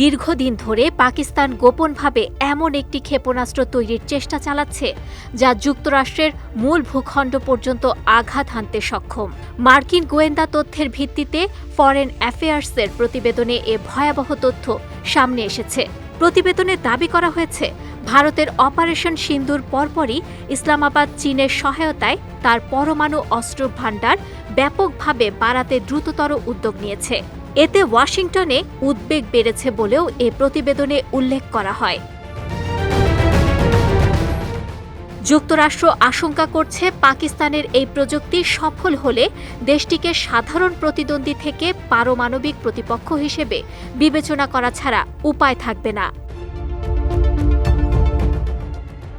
দীর্ঘদিন ধরে পাকিস্তান গোপনভাবে এমন একটি ক্ষেপণাস্ত্র তৈরির চেষ্টা চালাচ্ছে, যা যুক্তরাষ্ট্রের মূল ভূখণ্ড পর্যন্ত আঘাত হানতে সক্ষম। মার্কিন গোয়েন্দা তথ্যের ভিত্তিতে ফরেন অ্যাফেয়ার্সের প্রতিবেদনে এ ভয়াবহ তথ্য সামনে এসেছে। প্রতিবেদনে দাবি করা হয়েছে, ভারতের অপারেশন সিন্দুর পরপরই ইসলামাবাদ, চীনের সহায়তায় তার পরমাণু অস্ত্র ভাণ্ডার ব্যাপকভাবে বাড়াতে দ্রুততর উদ্যোগ নিয়েছে। এতে ওয়াশিংটনে উদ্বেগ বেড়েছে বলেও এ প্রতিবেদনে উল্লেখ করা হয়। যুক্তরাষ্ট্র আশঙ্কা করছে পাকিস্তানের এই প্রযুক্তি সফল হলে দেশটিকে সাধারণ প্রতিদ্বন্দ্বী থেকে পারমাণবিক প্রতিপক্ষ হিসেবে বিবেচনা করা ছাড়া উপায় থাকবে না।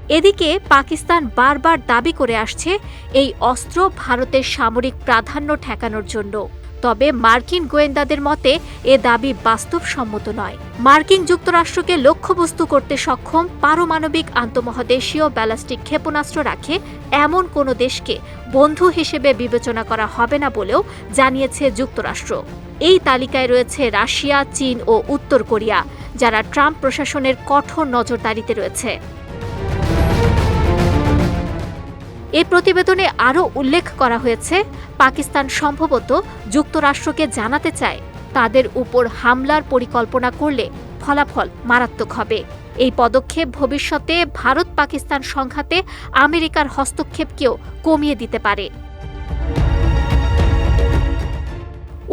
এদিকে পাকিস্তান বারবার দাবি করে আসছে এই অস্ত্র ভারতের সামরিক প্রাধান্য ঠেকানোর জন্য। তবে মার্কিন গোয়েন্দাদের মতে, এ দাবি বাস্তবসম্মত নয়। মার্কিন যুক্তরাষ্ট্রকে লক্ষ্যবস্তু করতে সক্ষম পারমাণবিক আন্তমহাদেশীয় ব্যালাস্টিক ক্ষেপণাস্ত্র রাখে এমন কোনো দেশকে বন্ধু হিসেবে বিবেচনা করা হবে না বলেও জানিয়েছে যুক্তরাষ্ট্র। এই তালিকায় রয়েছে রাশিয়া, চীন ও উত্তর কোরিয়া, যারা ট্রাম্প প্রশাসনের কঠোর নজরদারিতে রয়েছে। এই প্রতিবেদনে আরও উল্লেখ করা হয়েছে, পাকিস্তান সম্ভবত যুক্তরাষ্ট্রকে জানাতে চায় তাদের উপর হামলার পরিকল্পনা করলে ফলাফল মারাত্মক হবে। এই পদক্ষেপ ভবিষ্যতে ভারত পাকিস্তান সংঘাতে আমেরিকার হস্তক্ষেপকেও কমিয়ে দিতে পারে।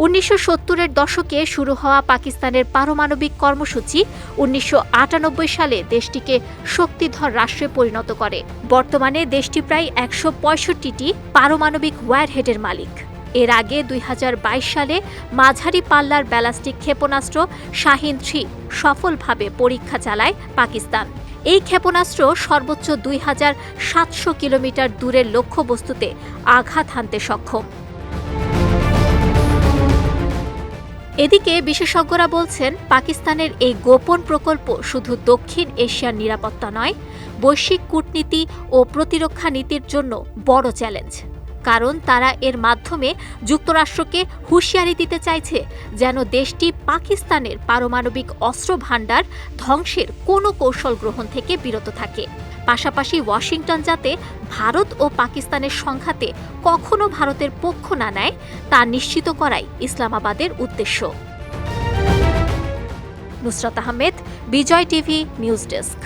উনিশশো সত্তরের দশকে শুরু হওয়া পাকিস্তানের পারমাণবিক কর্মসূচি উনিশশো আটানব্বই সালে দেশটিকে শক্তিধর রাষ্ট্রে পরিণত করে। বর্তমানে দেশটি প্রায় একশো পঁয়ষট্টিটি পারমাণবিক ওয়ারহেডের মালিক। এর আগে দুই হাজার বাইশ সালে মাঝারি পাল্লার ব্যালাস্টিক ক্ষেপণাস্ত্র শাহিন থ্রি সফলভাবে পরীক্ষা চালায় পাকিস্তান। এই ক্ষেপণাস্ত্র সর্বোচ্চ দুই হাজার সাতশো কিলোমিটার দূরের লক্ষ্যবস্তুতে আঘাত হানতে সক্ষম। এদিকে বিশেষজ্ঞরা বলছেন, পাকিস্তানের এই গোপন প্রকল্প শুধু দক্ষিণ এশিয়ার নিরাপত্তা নয়, বৈশ্বিক কূটনীতি ও প্রতিরক্ষা নীতির জন্য বড় চ্যালেঞ্জ। কারণ তারা এর মাধ্যমে যুক্তরাষ্ট্রকে হুঁশিয়ারি দিতে চাইছে যেন দেশটি পাকিস্তানের পারমাণবিক অস্ত্র ভাণ্ডার ধ্বংসের কোনো কৌশল গ্রহণ থেকে বিরত থাকে। পাশাপাশি ওয়াশিংটন যাতে ভারত ও পাকিস্তানের সংঘাতে কখনো ভারতের পক্ষ না নেয়, তা নিশ্চিত করাই ইসলামাবাদের উদ্দেশ্য। Nusrat Ahmed, Bijoy TV, news desk.